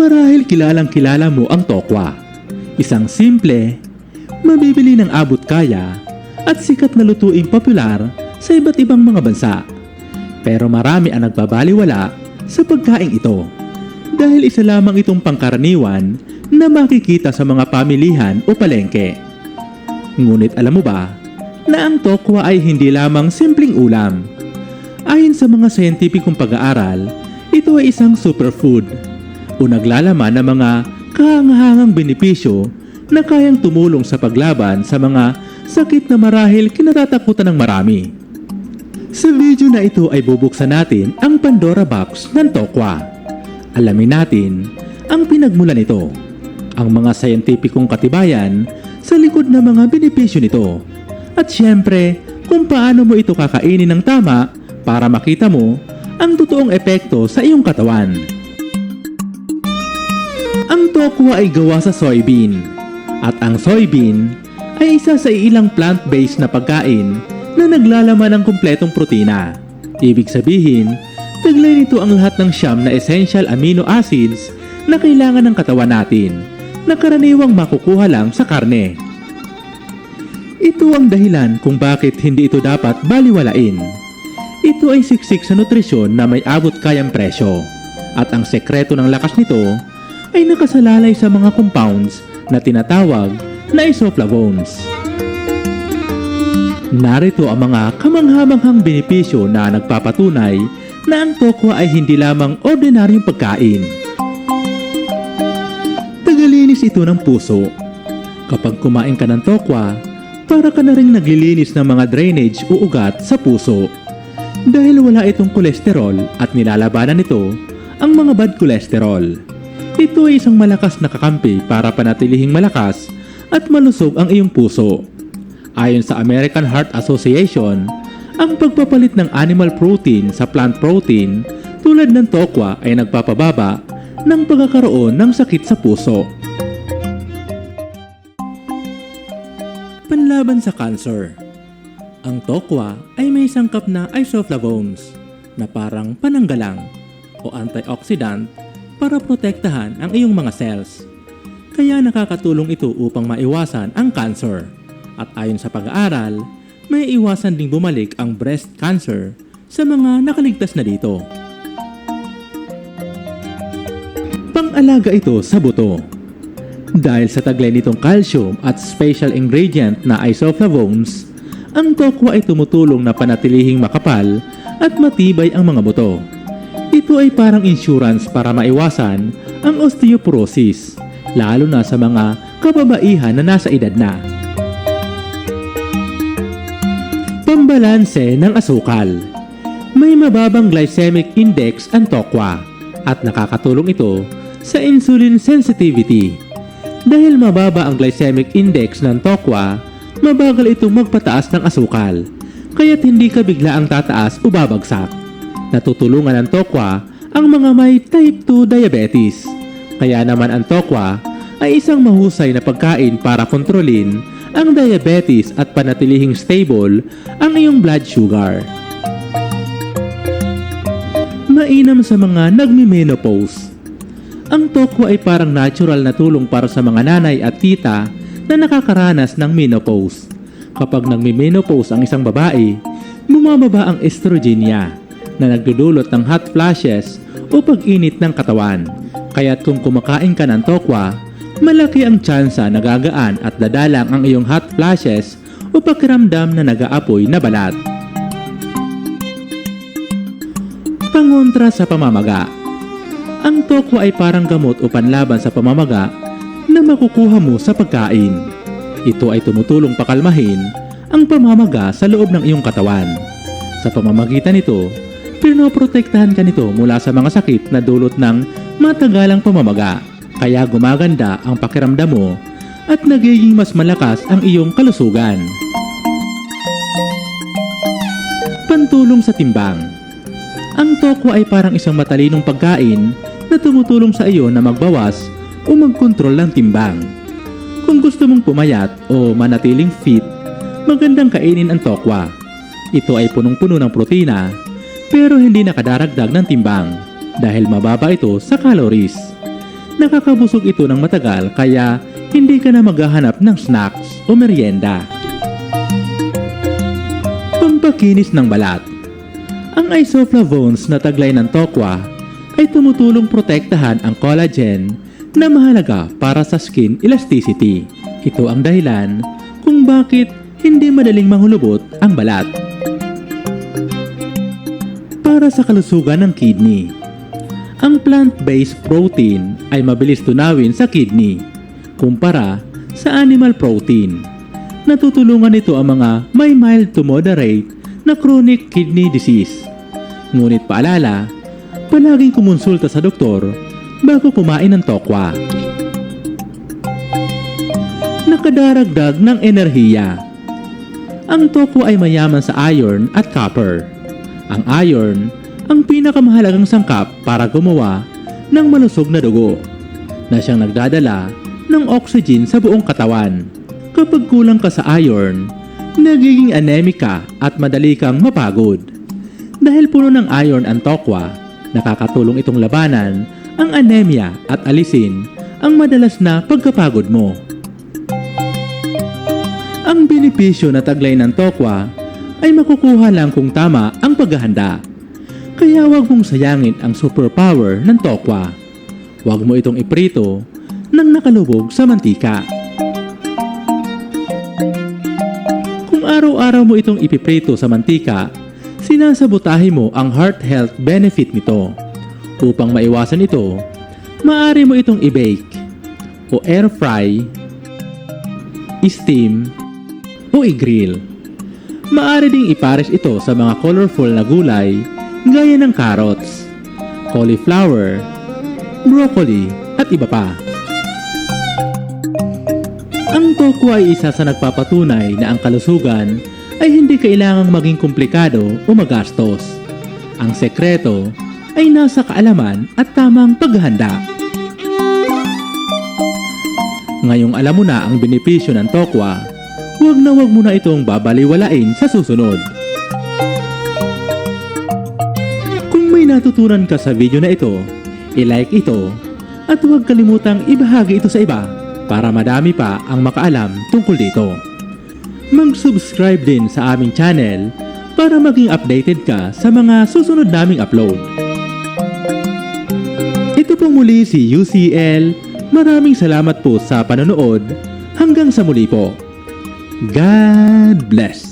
Marahil kilalang kilala mo ang tokwa. Isang simple, mabibili ng abot kaya at sikat na lutuing popular sa iba't ibang mga bansa. Pero marami ang nagbabaliwala sa pagkain ito dahil isa lamang itong pangkaraniwan na makikita sa mga pamilihan o palengke. Ngunit alam mo ba na ang tokwa ay hindi lamang simpleng ulam. Ayon sa mga scientificong pag-aaral, ito ay isang superfood o naglalaman ng mga kahangahangang benepisyo na kayang tumulong sa paglaban sa mga sakit na marahil kinatatakutan ng marami. Sa video na ito ay bubuksan natin ang Pandora Box ng Tokwa. Alamin natin ang pinagmulan nito, ang mga scientificong katibayan sa likod ng mga benepisyo nito, at syempre kung paano mo ito kakainin ng tama para makita mo ang totoong epekto sa iyong katawan. Ang tokwa ay gawa sa soybean at ang soybean ay isa sa ilang plant-based na pagkain na naglalaman ng kumpletong protina. Ibig sabihin, taglay nito ang lahat ng siyam na essential amino acids na kailangan ng katawan natin na karaniwang makukuha lang sa karne. Ito ang dahilan kung bakit hindi ito dapat baliwalain. Ito ay siksik sa nutrisyon na may abot kayang presyo. At ang sekreto ng lakas nito ay nakasalalay sa mga compounds na tinatawag na isoflavones. Narito ang mga kamanghamanghang benepisyo na nagpapatunay na ang tokwa ay hindi lamang ordinaryong pagkain. Tagalinis ito ng puso. Kapag kumain ka ng tokwa, para ka na rin naglilinis ng mga drainage o ugat sa puso. Dahil wala itong kolesterol at nilalabanan nito ang mga bad cholesterol. Ito ay isang malakas na kakampi para panatilihing malakas at malusog ang iyong puso. Ayon sa American Heart Association, ang pagpapalit ng animal protein sa plant protein tulad ng tokwa ay nagpapababa ng pagkakaroon ng sakit sa puso. Panlaban sa cancer Ang tokwa ay may sangkap na isoflavones na parang pananggalang o antioxidant para protektahan ang iyong mga cells. Kaya nakakatulong ito upang maiwasan ang cancer. At ayon sa pag-aaral, may iwasan ding bumalik ang breast cancer sa mga nakaligtas na dito. Pang-alaga ito sa buto. Dahil sa taglay nitong calcium at special ingredient na isoflavones, ang tokwa ay tumutulong na panatilihing makapal at matibay ang mga buto. Ito ay parang insurance para maiwasan ang osteoporosis, lalo na sa mga kababaihan na nasa edad na. Pambalanse ng asukal May mababang glycemic index ang tokwa at nakakatulong ito sa insulin sensitivity. Dahil mababa ang glycemic index ng tokwa, mabagal itong magpataas ng asukal, kaya't hindi ka bigla ang tataas o babagsak. Natutulungan ng tokwa ang mga may type 2 diabetes. Kaya naman ang tokwa ay isang mahusay na pagkain para kontrolin ang diabetes at panatilihing stable ang iyong blood sugar. Mainam sa mga nagmi-menopause. Ang tokwa ay parang natural na tulong para sa mga nanay at tita na nakakaranas ng menopause. Kapag nagmi-menopause ang isang babae, bumababa ang estrogen niya na nagdudulot ng hot flashes o pag-init ng katawan. Kaya't kung kumakain ka ng tokwa, malaki ang tsansa na gagaan at dadalang ang iyong hot flashes o pakiramdam na nag-aapoy na balat. Pangontra sa pamamaga Ang tokwa ay parang gamot o panlaban sa pamamaga na makukuha mo sa pagkain. Ito ay tumutulong pakalmahin ang pamamaga sa loob ng iyong katawan. Sa pamamagitan nito, pinoprotektahan ka nito mula sa mga sakit na dulot ng matagalang pamamaga. Kaya gumaganda ang pakiramdam mo at nagiging mas malakas ang iyong kalusugan. Pantulong sa timbang Ang tokwa ay parang isang matalinong pagkain na tumutulong sa iyo na magbawas o magkontrol ng timbang. Kung gusto mong pumayat o manatiling fit, magandang kainin ang tokwa. Ito ay punong-puno ng protina pero hindi nakadaragdag ng timbang dahil mababa ito sa calories. nakakabusog ito ng matagal kaya hindi ka na maghahanap ng snacks o merienda. Pampakinis ng balat Ang isoflavones na taglay ng tokwa ay tumutulong protektahan ang collagen na mahalaga para sa skin elasticity. Ito ang dahilan kung bakit hindi madaling mahulubot ang balat. Para sa kalusugan ng kidney, ang plant-based protein ay mabilis tunawin sa kidney kumpara sa animal protein. Natutulungan nito ang mga may mild to moderate na chronic kidney disease. Ngunit paalala, palaging kumonsulta sa doktor bago kumain ng tokwa. Nakadaragdag ng enerhiya. Ang tokwa ay mayaman sa iron at copper. Ang iron ang pinakamahalagang sangkap para gumawa ng malusog na dugo na siyang nagdadala ng oxygen sa buong katawan. Kapag kulang ka sa iron, nagiging anemic ka at madali kang mapagod. Dahil puno ng iron ang tokwa, nakakatulong itong labanan ang anemia at alisin ang madalas na pagkapagod mo. Ang benepisyo na taglay ng tokwa ay makukuha lang kung tama ang paghahanda. Kaya huwag mong sayangin ang superpower ng tokwa. Huwag mo itong iprito nang nakalubog sa mantika. Kung araw-araw mo itong ipiprito sa mantika, sinasabotahe mo ang heart health benefit nito. Upang maiwasan ito, maaari mo itong i-bake o air fry, steam, o i-grill. Maaari ding ipares ito sa mga colorful na gulay gaya ng carrots, cauliflower, broccoli at iba pa. Ang tokwa ay isa sa nagpapatunay na ang kalusugan ay hindi kailangang maging komplikado o magastos. Ang sekreto ay nasa kaalaman at tamang paghahanda. Ngayong alam mo na ang benepisyo ng tokwa, huwag na huwag mo na itong babaliwalain sa susunod. Kung may natutunan ka sa video na ito, i-like ito at huwag kalimutang ibahagi ito sa iba para madami pa ang makaalam tungkol dito. Mag-subscribe din sa aming channel para maging updated ka sa mga susunod naming upload. Ito po muli si UCL. Maraming salamat po sa panonood. Hanggang sa muli po. God bless.